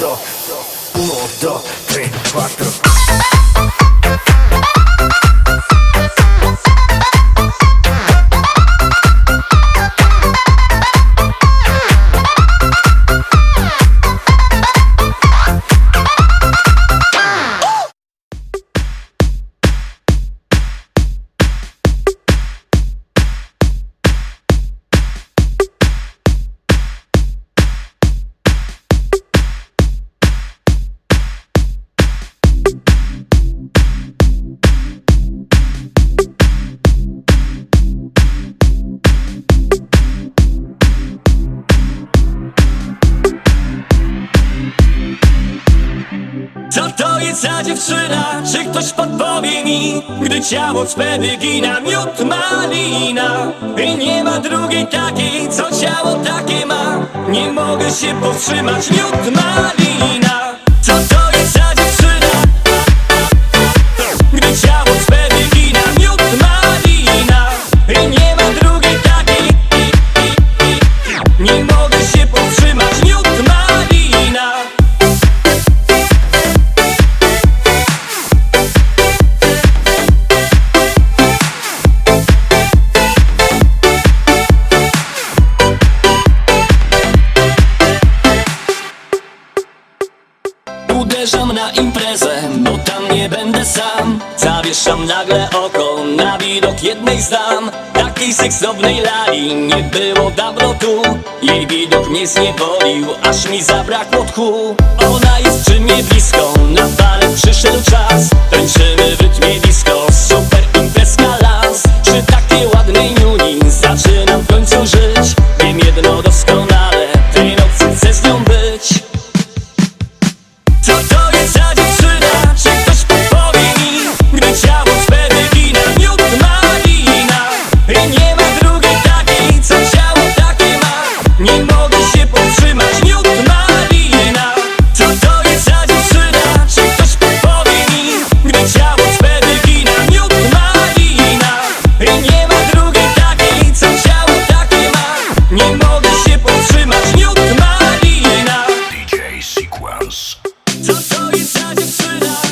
sto Uno, dos, tres, cuatro Jest za dziewczyna? Czy ktoś podpowie mi? Gdy ciało swe wygina miód malina I nie ma drugiej takiej, co ciało takie ma Nie mogę się powstrzymać, miód malina Co to na imprezę, bo tam nie będę sam. Zawieszam nagle oko na widok jednej z dam. Takiej seksownej lali nie było dawno tu. Jej widok mnie zniewolił, aż mi zabrakło tchu. Ona jest przy mnie blisko, na balet przyszedł czas Tu sonrisa que suena.